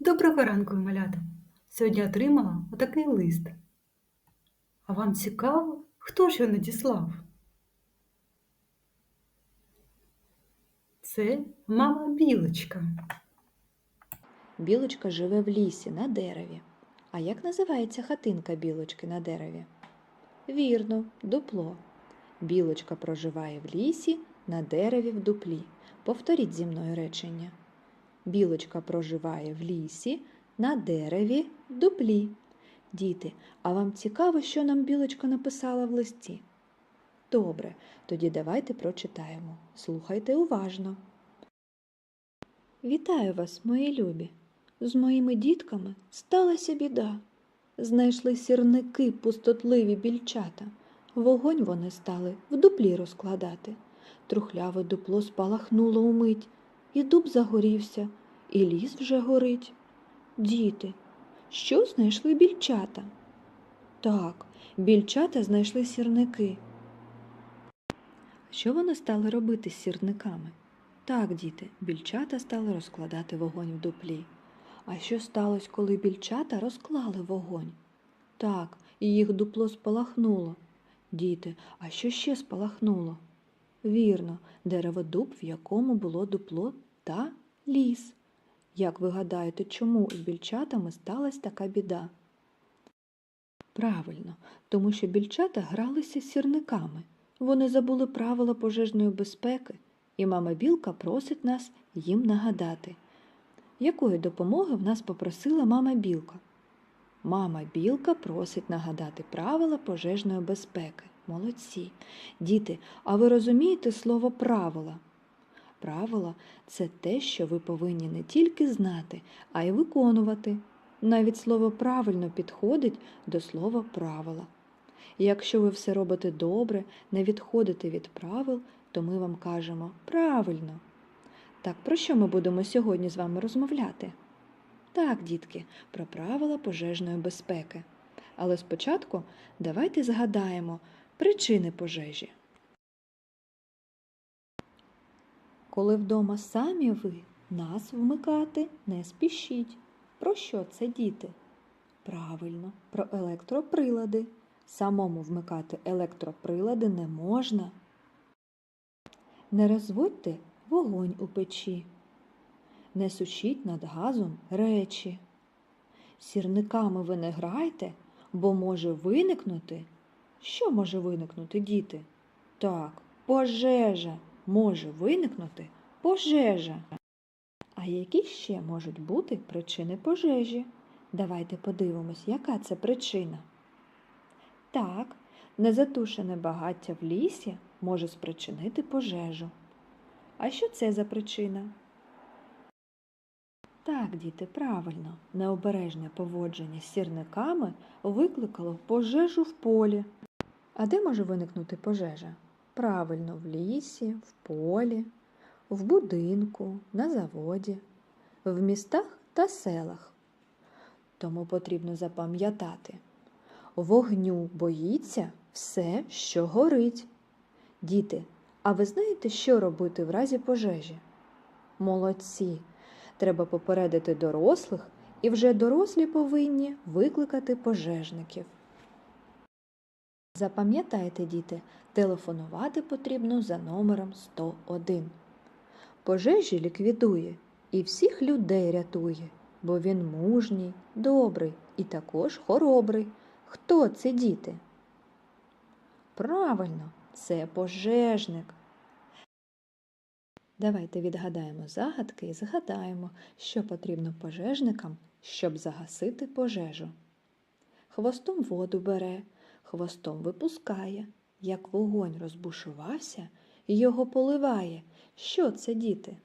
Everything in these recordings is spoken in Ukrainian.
Доброго ранку, малята! Сьогодні отримала отакий лист. А вам цікаво, хто ж його надіслав? Це мама білочка. Білочка живе в лісі на дереві. А як називається хатинка білочки на дереві? Вірно, дупло. Білочка проживає в лісі на дереві в дуплі. Повторіть зі мною речення. Білочка проживає в лісі на дереві дуплі. Діти, а вам цікаво, що нам білочка написала в листі? Добре, тоді давайте прочитаємо. Слухайте уважно. Вітаю вас, мої любі. З моїми дітками сталася біда. Знайшли сірники пустотливі більчата. Вогонь вони стали в дуплі розкладати. Трухляве дупло спалахнуло умить, і дуб загорівся, і ліс вже горить. Діти, що знайшли більчата? Так, більчата знайшли сірники. Що вони стали робити з сірниками? Так, діти, більчата стали розкладати вогонь в дуплі. А що сталося, коли більчата розклали вогонь? Так, і їх дупло спалахнуло. Діти, а що ще спалахнуло? Вірно, дереводуб, в якому було дупло та ліс. Як ви гадаєте, чому з більчатами сталася така біда? Правильно, тому що більчата гралися з сірниками. Вони забули правила пожежної безпеки, і мама білка просить нас їм нагадати. Якої допомоги в нас попросила мама білка? Мама білка просить нагадати правила пожежної безпеки. Молодці. Діти, а ви розумієте слово правила? Правила це те, що ви повинні не тільки знати, а й виконувати. Навіть слово правильно підходить до слова правила. Якщо ви все робите добре, не відходите від правил, то ми вам кажемо правильно. Так, про що ми будемо сьогодні з вами розмовляти? Так, дітки, про правила пожежної безпеки. Але спочатку давайте згадаємо причини пожежі. Коли вдома самі ви, нас вмикати не спішіть. Про що це діти? Правильно, про електроприлади. Самому вмикати електроприлади не можна. Не розводьте вогонь у печі. Не сушіть над газом речі. Сірниками ви не грайте, бо може виникнути. Що може виникнути, діти? Так, пожежа. Може виникнути пожежа. А які ще можуть бути причини пожежі? Давайте подивимось, яка це причина. Так, незатушене багаття в лісі може спричинити пожежу. А що це за причина? Так, діти, правильно, необережне поводження з сірниками викликало пожежу в полі. А де може виникнути пожежа? Правильно, в лісі, в полі, в будинку, на заводі, в містах та селах. Тому потрібно запам'ятати, вогню боїться все, що горить. Діти, а ви знаєте, що робити в разі пожежі? Молодці! Треба попередити дорослих, і вже дорослі повинні викликати пожежників. Запам'ятайте, діти, телефонувати потрібно за номером 101. Пожежі ліквідує і всіх людей рятує, бо він мужній, добрий і також хоробрий. Хто це діти? Правильно, це пожежник. Давайте відгадаємо загадки і згадаємо, що потрібно пожежникам, щоб загасити пожежу. Хвостом воду бере, хвостом випускає. Як вогонь розбушувався, його поливає. Що це, діти?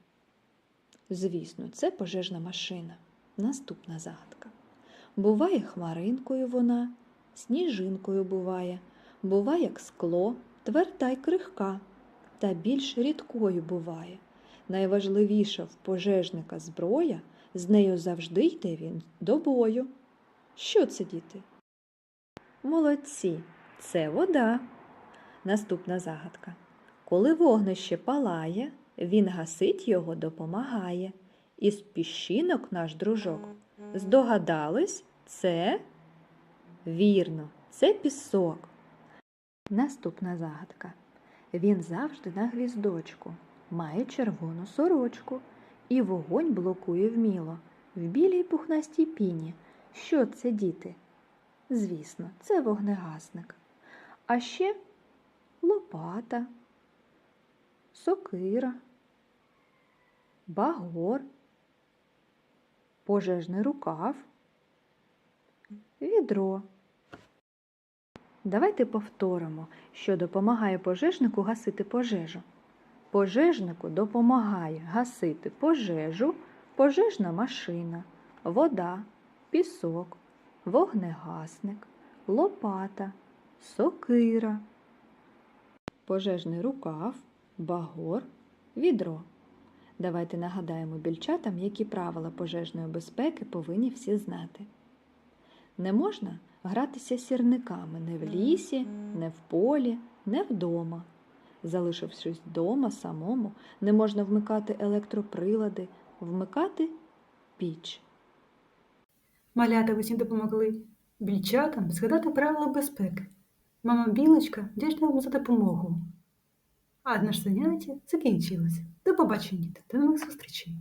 Звісно, це пожежна машина. Наступна загадка. Буває хмаринкою вона, сніжинкою буває, буває як скло, тверда й крихка, та більш рідкою буває. Найважливіша в пожежника зброя, з нею завжди йде він до бою. Що це, діти? Молодці, це вода. Наступна загадка. Коли вогнище палає, він гасить його допомагає. Із піщинок наш дружок. Здогадались, це вірно, це пісок. Наступна загадка. Він завжди на гвіздочку, має червону сорочку і вогонь блокує вміло в білій пухнастій піні. Що це, діти? Звісно, це вогнегасник. А ще лопата, сокира, багор, пожежний рукав, відро. Давайте повторимо, що допомагає пожежнику гасити пожежу. Пожежнику допомагає гасити пожежу, пожежна машина, вода, пісок, вогнегасник, лопата, сокира, пожежний рукав, багор, відро. Давайте нагадаємо більчатам, які правила пожежної безпеки повинні всі знати. Не можна гратися сірниками не в лісі, не в полі, не вдома. Залишившись вдома самому, не можна вмикати електроприлади, вмикати піч. Малята усім допомогли більчатам згадати правила безпеки. Мама Білочка вдячна вам за допомогу. А наше заняття закінчилося. До побачення та до нових зустрічей!